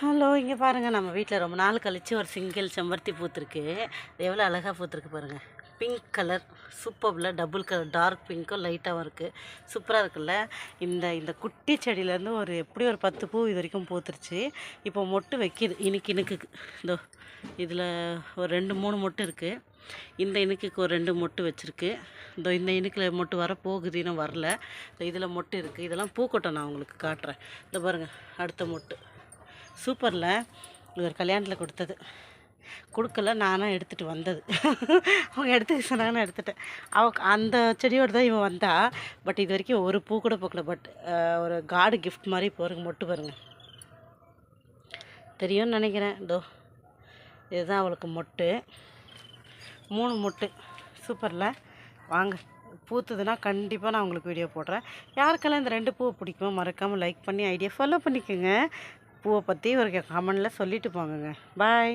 Hello இங்கே பாருங்கள் நம்ம வீட்டில் ரொம்ப நாள் கழித்து ஒரு சிங்கிள் செம்பருத்தி பூத்துருக்கு. எவ்வளோ அழகாக பூத்துருக்கு பாருங்கள் பிங்க் கலர் சூப்பரில் டபுள் கலர் டார்க் பிங்க்கும் லைட்டாகவும் இருக்குது சூப்பராக இருக்குல்ல? இந்த இந்த குட்டி செடியிலேருந்து ஒரு எப்படி ஒரு பத்து பூ இது வரைக்கும் பூத்துருச்சு. இப்போ மொட்டு வைக்கிது. இனுக்கு இதோ இதில் ஒரு ரெண்டு மூணு மொட்டு இருக்குது இந்த இனுக்குக்கு ஒரு ரெண்டு மொட்டு வச்சுருக்கு. இந்த இந்த இனுக்கில் மொட்டு வர போகுது இன்னும் வரல. இதில் மொட்டு இருக்குது இதெல்லாம் பூக்கொட்டை நான் உங்களுக்கு காட்டுறேன். இந்த பாருங்கள் அடுத்த மொட்டு. சூப்பரில் இது ஒரு கல்யாணத்தில் கொடுத்தது. கொடுக்கல நானாக எடுத்துகிட்டு வந்தது. அவங்க எடுத்துக்க சொன்னாங்க நான் எடுத்துட்டேன். அவ அந்த செடியோடு தான் இவன் வந்தா. பட் இது வரைக்கும் ஒரு பூ கூட போக்கல. பட் ஒரு காடு கிஃப்ட் மாதிரி போகிறங்க மொட்டு பாருங்க. தெரியும்னு நினைக்கிறேன். இதோ இதுதான் அவளுக்கு மொட்டு. மூணு மொட்டு. சூப்பரில். வாங்க. பூத்துதுன்னா கண்டிப்பாக நான் உங்களுக்கு வீடியோ போடுறேன். யாருக்கெல்லாம் இந்த ரெண்டு பூவை பிடிக்குமோ மறக்காமல் லைக் பண்ணி ஐடியா ஃபாலோ பண்ணிக்கோங்க. பூவை பற்றி ஒரு கமெண்டில் சொல்லிட்டு போங்கங்க. பாய்.